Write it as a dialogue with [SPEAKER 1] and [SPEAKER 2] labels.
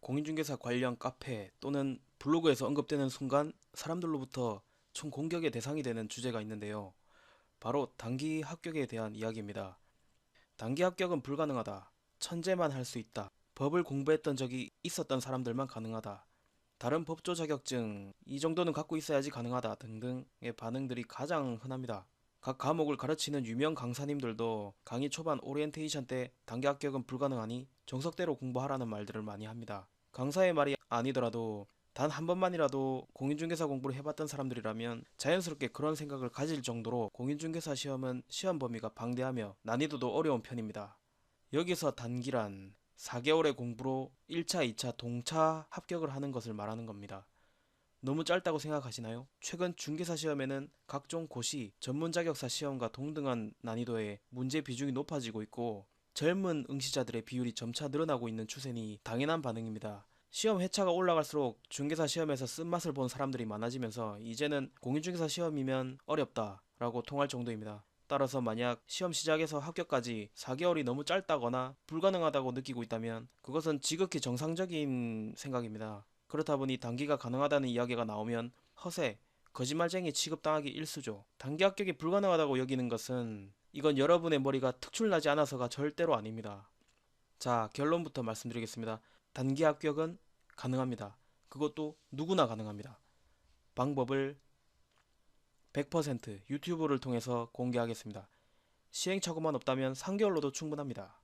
[SPEAKER 1] 공인중개사 관련 카페 또는 블로그에서 언급되는 순간 사람들로부터 총 공격의 대상이 되는 주제가 있는데요. 바로 단기 합격에 대한 이야기입니다. 단기 합격은 불가능하다. 천재만 할 수 있다. 법을 공부했던 적이 있었던 사람들만 가능하다. 다른 법조 자격증 이 정도는 갖고 있어야지 가능하다 등등의 반응들이 가장 흔합니다. 각 과목을 가르치는 유명 강사님들도 강의 초반 오리엔테이션 때 단기 합격은 불가능하니 정석대로 공부하라는 말들을 많이 합니다. 강사의 말이 아니더라도 단 한 번만이라도 공인중개사 공부를 해봤던 사람들이라면 자연스럽게 그런 생각을 가질 정도로 공인중개사 시험은 시험 범위가 방대하며 난이도도 어려운 편입니다. 여기서 단기란 4개월의 공부로 1차, 2차 동차 합격을 하는 것을 말하는 겁니다. 너무 짧다고 생각하시나요? 최근 중개사 시험에는 각종 고시, 전문 자격사 시험과 동등한 난이도의 문제 비중이 높아지고 있고 젊은 응시자들의 비율이 점차 늘어나고 있는 추세니 당연한 반응입니다. 시험 회차가 올라갈수록 중개사 시험에서 쓴맛을 본 사람들이 많아지면서 이제는 공인중개사 시험이면 어렵다 라고 통할 정도입니다. 따라서 만약 시험 시작에서 합격까지 4개월이 너무 짧다거나 불가능하다고 느끼고 있다면 그것은 지극히 정상적인 생각입니다. 그렇다 보니 단기가 가능하다는 이야기가 나오면 허세, 거짓말쟁이 취급당하기 일수죠. 단기 합격이 불가능하다고 여기는 것은 이건 여러분의 머리가 특출나지 않아서가 절대로 아닙니다. 자, 결론부터 말씀드리겠습니다. 단기 합격은 가능합니다. 그것도 누구나 가능합니다. 방법을 100% 유튜브를 통해서 공개하겠습니다. 시행착오만 없다면 3개월로도 충분합니다.